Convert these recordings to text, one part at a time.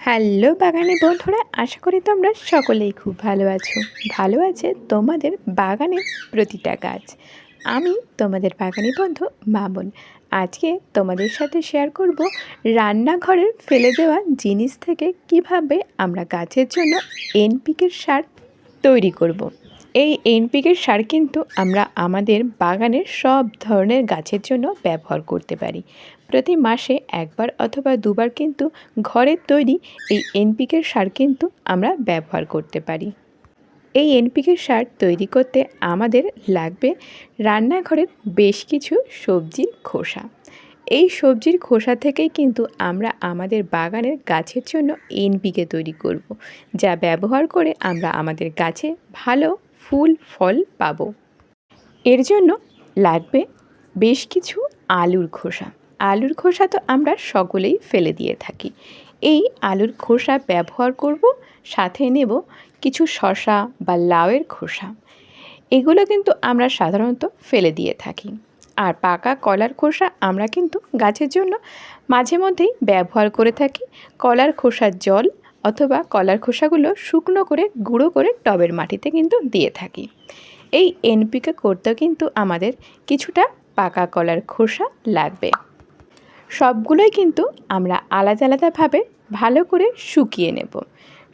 Hello বাগানে বন্ধুরা, আশা করি তোমরা সকলেই খুব ভালো আছো। ভালো আছে তোমাদের বাগানের প্রতিটা গাছ। আমি তোমাদের বাগানে বন্ধু মামুন। আজকে তোমাদের সাথে শেয়ার করব রান্নাঘরের ফেলে দেওয়া জিনিস থেকে কীভাবে আমরা গাছের জন্য এনপিকের সার তৈরি করব। এই এনপিকের সার কিন্তু আমরা আমাদের বাগানের সব ধরনের গাছের জন্য ব্যবহার করতে পারি প্রতি মাসে একবার অথবা দুবার কিন্তু ঘরের তৈরি এই এনপিকের সার কিন্তু আমরা ব্যবহার করতে পারি এই এনপিকের সার তৈরি করতে আমাদের লাগবে রান্নাঘরের বেশ কিছু সবজির খোসা এই সবজির খোসা থেকেই কিন্তু আমরা আমাদের বাগানের গাছের জন্য এনপিকে তৈরি করব। যা ব্যবহার করে আমরা আমাদের গাছে ভালো ফুল, ফল পাবো। এর জন্য লাগবে বেশ কিছু আলুর খোসা। আলুর খোসা তো আমরা সকলেই ফেলে দিয়ে থাকি। এই আলুর খোসা ব্যবহার করব, সাথে নেব কিছু শশা বা লাউয়ের খোসা। এগুলো কিন্তু আমরা সাধারণত ফেলে দিয়ে থাকি। আর পাকা কলার খোসা আমরা কিন্তু গাছের জন্য মাঝে মধ্যেই ব্যবহার করে থাকি। কলার খোসার জল অথবা কলার খোসাগুলো শুকনো করে গুঁড়ো করে টবের মাটিতে কিন্তু দিয়ে থাকি। এই এনপিকে করতেও কিন্তু আমাদের কিছুটা পাকা কলার খোসা লাগবে। সবগুলোই কিন্তু আমরা আলাদা আলাদাভাবে ভালো করে শুকিয়ে নেব।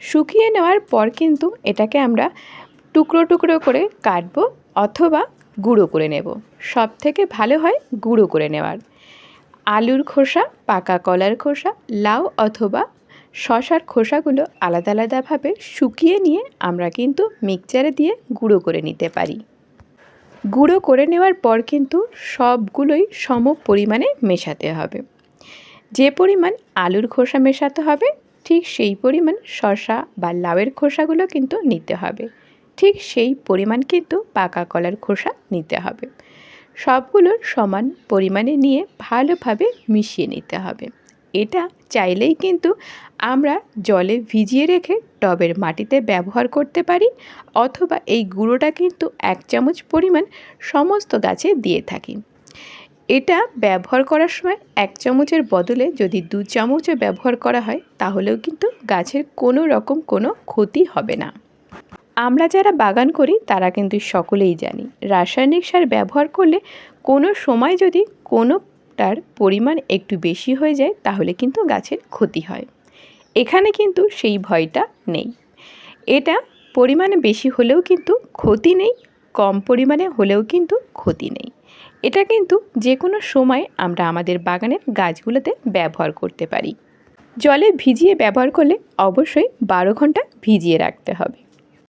শুকিয়ে নেওয়ার পর কিন্তু এটাকে আমরা টুকরো টুকরো করে কাটবো অথবা গুঁড়ো করে নেব। সব থেকে ভালো হয় গুঁড়ো করে নেওয়ার। আলুর খোসা, পাকা কলার খোসা, লাউ অথবা শশার খোসাগুলো আলাদা আলাদাভাবে শুকিয়ে নিয়ে আমরা কিন্তু মিক্সচারে দিয়ে গুঁড়ো করে নিতে পারি। গুঁড়ো করে নেওয়ার পর কিন্তু সবগুলোই সম পরিমাণে মেশাতে হবে। যে পরিমাণ আলুর খোসা মেশাতে হবে, ঠিক সেই পরিমাণ শশা বা লাউয়ের খোসাগুলো কিন্তু নিতে হবে। ঠিক সেই পরিমাণ কিন্তু পাকা কলার খোসা নিতে হবে। সবগুলো সমান পরিমাণে নিয়ে ভালোভাবে মিশিয়ে নিতে হবে। এটা চাইলেই কিন্তু আমরা জলে ভিজিয়ে রেখে টবের মাটিতে ব্যবহার করতে পারি অথবা এই গুঁড়োটা কিন্তু এক চামচ পরিমাণ সমস্ত গাছে দিয়ে থাকি। এটা ব্যবহার করার সময় এক চামচের বদলে যদি দু চামচও ব্যবহার করা হয় তাহলেও কিন্তু গাছের কোনো রকম কোনো ক্ষতি হবে না। আমরা যারা বাগান করি তারা কিন্তু সকলেই জানি রাসায়নিক সার ব্যবহার করলে কোনো সময় যদি কোনোটার পরিমাণ একটু বেশি হয়ে যায়, তাহলে কিন্তু গাছের ক্ষতি হয়। এখানে কিন্তু সেই ভয়টা নেই। এটা পরিমাণে বেশি হলেও কিন্তু ক্ষতি নেই, কম পরিমাণে হলেও কিন্তু ক্ষতি নেই। এটা কিন্তু যে কোনো সময় আমরা আমাদের বাগানের গাছগুলোতে ব্যবহার করতে পারি। জলে ভিজিয়ে ব্যবহার করলে অবশ্যই বারো ঘণ্টা ভিজিয়ে রাখতে হবে।